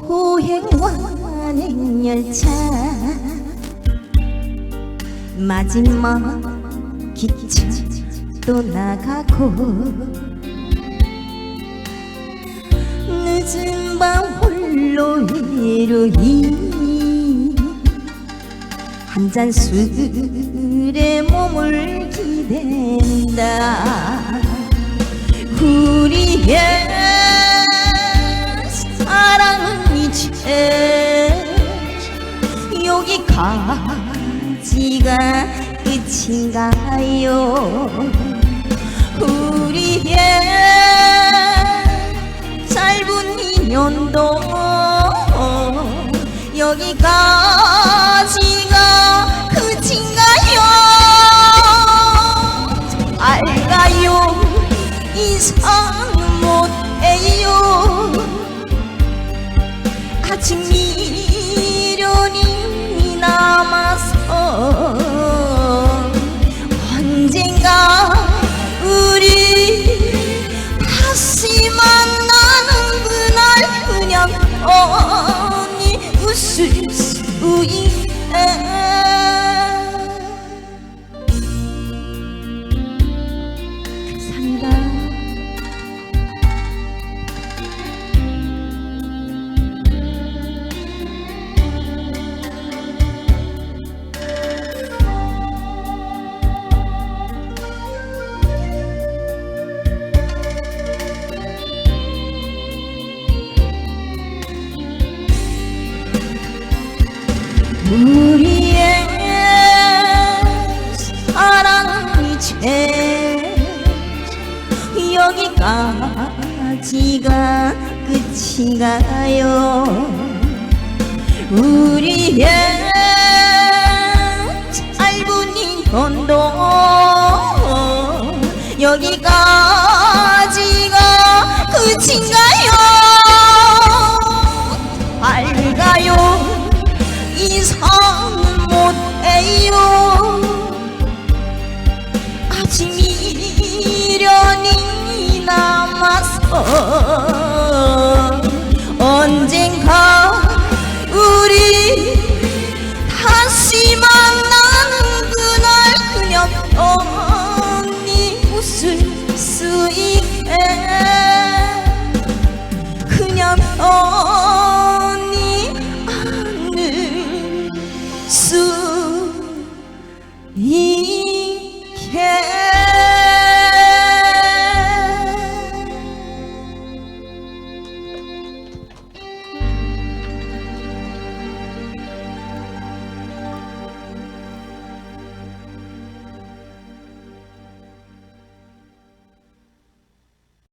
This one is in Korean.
고향와는 열차 마지막 기차 또 나가고 늦은 밤 홀로 외로이 한잔 술에 몸을 기댄다. 우리의 여기까지가 끝인가요? 우리의 짧은 인연도 여기까지 sus, oui. 우리의 사랑은 이제 여기까지가 끝인가요? 우리의 짧은 인연도 여기까지가 끝인가요 이 남아서 언젠가 우리 다시 만나는 그날 그녀